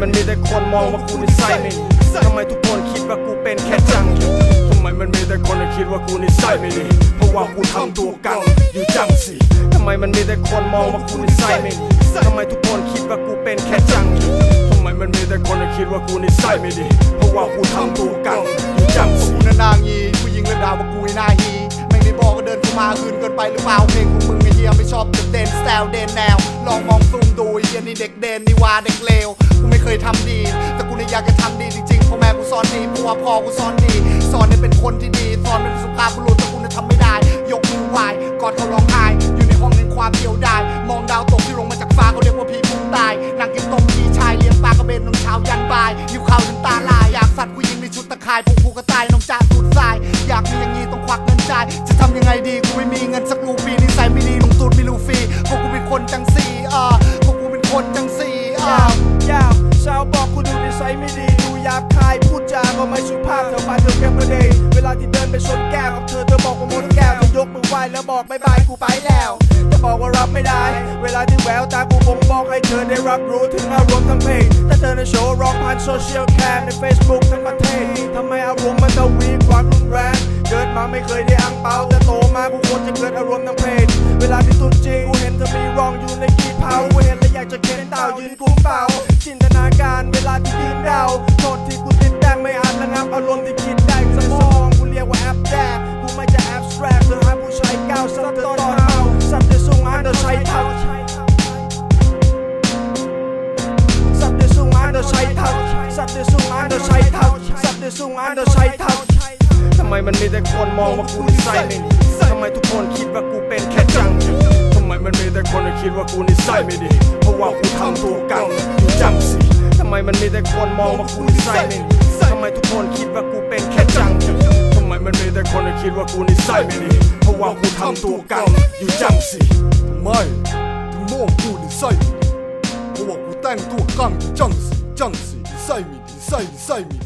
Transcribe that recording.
มันมีแต่คนมองว่ากูนิสัยไม่ดีทำไมทุกคนคิดว่ากูเป็นแค่จังทำไมมันมีแต่คนที่คิดว่ากูนิสัยไม่ดีเพราะว่ากูทำตัวกังอยู่จังสิทำไมมันมีแต่คนมองว่ากูนิสัยไม่ดีทำไมทุกคนคิดว่ากูเป็นแค่จังทำไมมันมีแต่คนที่คิดว่ากูนิสัยไม่ดีเพราะว่ากูทำตัวกังอยู่จังสิกูนานางีผู้หญิงเลยด่าว่ากูไอ้หน้าฮีไม่ได้บอกก็เดินเข้ามาคืนเกินไปหรือเปล่าเพลงของมึงไอ้เหี้ยไม่ชอบจุดเด่นสไตล์เดนแนวลองมองซูมดูไอ้เหี้ ยนี่เด็กเด่นนี่ว่าเด็กเลวกูไม่เคยทำดี แต่กูเนี่ยอยากจะทำดีจริงๆเพราะแม่กูสอนดีเพราะว่าพ่อกูสอนดี สอนให้เป็นคนที่ดี สอนเป็นสุภาพบุรุษแต่กูเนี่ยทำไม่ได้ ยกมือไหว้กอดเขาร้องไห้อยู่ในห้องแห่งความเดียวดายมองดาวตกที่ลงมาจากฟ้าเขาเรียกว่าพี่พุ่งตายนั่งกินต้มพีชายเลี้ยงปลากระเบนนมเช้ายันบ่ายหิวข้าวจนตาลายอยากสัตว์ผู้หญิงในชุดตะข่ายพวกกูก็ตายนมจ่าตูดทรา สัยไม่ดีดูหยาบคายพูดจาก็ไม่สุภาพเธอมาเธอแค่ประเดยเวลาที่เดินไปชนแก้วกับเธอเธอบอกว่าหมดแก้วเธอยกมือไหว้แล้วบอกบายบายกูไปแล้วแต่บอกว่ารับไม่ได้ เวลาที่แววตากูบ่งบอกให้เธอได้รับรู้ถึงอารมณ์ทั้งเพลงแต่เธอในโชว์ร้องผ่านโซเชียลแคมใน Facebook ทั้งประเทศทำไมอารมณ์มันทวีความรุนแรงเกิดมาไม่เคยได้อังเปาแต่โตมากูควรจะเกิดอารมณ์ทั้งเพลงเวลาที่ตุ้จริงกูเห็นเธอมีร่องอยู่ในกีเผากูเห็นแล้วอยากจะเข็นเต่ายืนกุมเป่า สูงอันเดอร์ใช้ท้าทำไมมันมีแต่คนมองว่ากูนิสัยไม่ดีทำไมทุกคนคิดว่ากูเป็นแค่จังทำไมมันมีแต่คนที่คิดว่ากูนิสัยไม่ดี เพราะว่ากูทำตัวกังอยู่จังสิทำไมมันมีแต่คนมองว่ากูนิสัยไม่ดีทำไมทุกคนคิดว่ากูเป็นแค่จังทำไมมันมีแต่คนที่คิดว่ากูนิสัยไม่ดี เพราะว่ากูทำตัวกังอยู่จังสิทำไมถึงมองกูนิสัยเพราะว่ากูแต่งตัวกังอยู่จังสีจังสีนิสัยไม่ดีนิสัยนิสัยไม่ดี